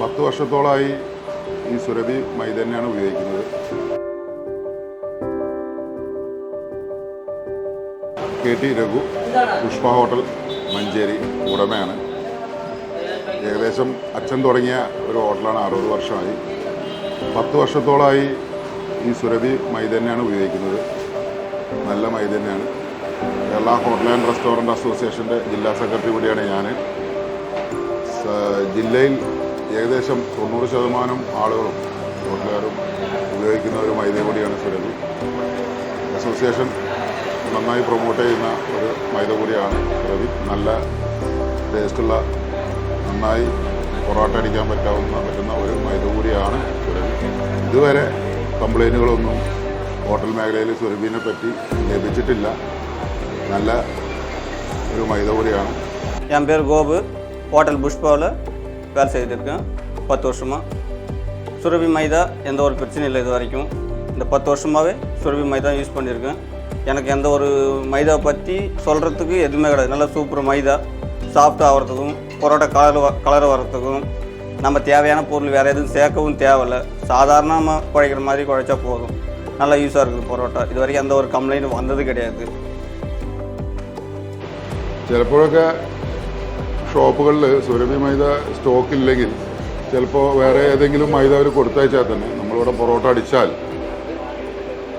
പത്ത് വർഷത്തോളമായി ഈ സുരഭി മൈ തന്നെയാണ് ഉപയോഗിക്കുന്നത്. K T Raghu Pushpa hotel Manjeri ഉടമയാണ്. ഏകദേശം അച്ഛൻ തുടങ്ങിയ ഒരു ഹോട്ടലാണ് അറുപത് വർഷമായി. പത്ത് വർഷത്തോളമായി ഈ സുരഭി മൈ തന്നെയാണ് ഉപയോഗിക്കുന്നത്. നല്ല മൈ തന്നെയാണ് കേരള ഹോട്ടൽ ആൻഡ് റെസ്റ്റോറന്റ് അസോസിയേഷന്റെ ജില്ലാ സെക്രട്ടറി കൂടിയാണ് ഞാൻ ജില്ലയിൽ ഏകദേശം തൊണ്ണൂറ് ശതമാനം ആളുകളും നാട്ടുകാരും ഉപയോഗിക്കുന്ന ഒരു മൈദകൂടിയാണ് സുരഭി. അസോസിയേഷൻ നന്നായി പ്രൊമോട്ട് ചെയ്യുന്ന ഒരു മൈദകൂടിയാണ് സുരഭി. നല്ല ടേസ്റ്റുള്ള നന്നായി പൊറോട്ട അടിക്കാൻ പറ്റാവുന്ന പറ്റുന്ന ഒരു മൈദകൂടിയാണ് സുരഭി. ഇതുവരെ കംപ്ലൈന്റുകളൊന്നും ഹോട്ടൽ മേഖലയിൽ സുരഭിനെ പറ്റി ലഭിച്ചിട്ടില്ല. നല്ല ഒരു മൈദകൂടിയാണ് ഞാൻ പേര് ഗോപ്. ഹോട്ടൽ പുഷ്പോൾ புஷ்பாவில் வேலை செய்துருக்கேன் பத்து வருஷமாக சுரபி மைதா எந்த ஒரு பிரச்சனையும் இல்லை இது வரைக்கும் இந்த பத்து வருஷமாகவே சுரபி மைதா யூஸ் பண்ணியிருக்கேன் எனக்கு எந்த ஒரு மைதா பற்றி சொல்கிறதுக்கு எதுவுமே கிடையாது நல்லா சூப்பர் மைதா சாஃப்ட் ஆகிறதுக்கும் பரோட்டா கலர் வ- கலர் வர்றதுக்கும் நம்ம தேவையான பொருள் வேறு எதுவும் சேர்க்கவும் தேவையில்ல சாதாரணமாக குழைக்கிற மாதிரி குழைச்சா போதும் நல்லா யூஸாக இருக்குது பரோட்டா இது வரைக்கும் எந்த ஒரு கம்ப்ளைண்ட்டும் வந்தது கிடையாது ചിലപ്പോഴൊക്കെ ഷോപ്പുകളിൽ സുരഭി മൈദ സ്റ്റോക്ക് ഇല്ലെങ്കിൽ ചിലപ്പോൾ വേറെ ഏതെങ്കിലും മൈദ അവർ കൊടുത്തയച്ചാൽ തന്നെ നമ്മളിവിടെ പൊറോട്ട അടിച്ചാൽ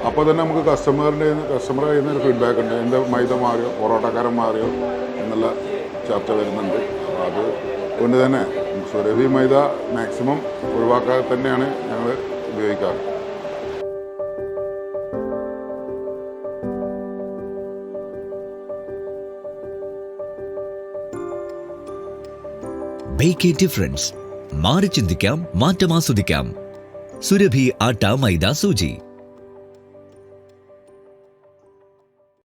അപ്പോൾ തന്നെ നമുക്ക് കസ്റ്റമറിന്റെ കസ്റ്റമറെ കയ്യിൽ നിന്നൊരു ഫീഡ്ബാക്ക് ഉണ്ട്. എന്റെ മൈദ മാറിയോ പൊറോട്ടക്കാരൻ മാറിയോ എന്നുള്ള ചർച്ച വരുന്നുണ്ട്. അപ്പോൾ അത് കൊണ്ട് തന്നെ സുരഭി മൈദ മാക്സിമം ഒഴിവാക്കാതെ തന്നെയാണ് ഞങ്ങൾ ഉപയോഗിക്കാറ്. ഡിഫറൻസ് മാറി ചിന്തിക്കാം മാറ്റം ആസ്വദിക്കാം. സുരഭി ആട്ട മൈദ സൂചി.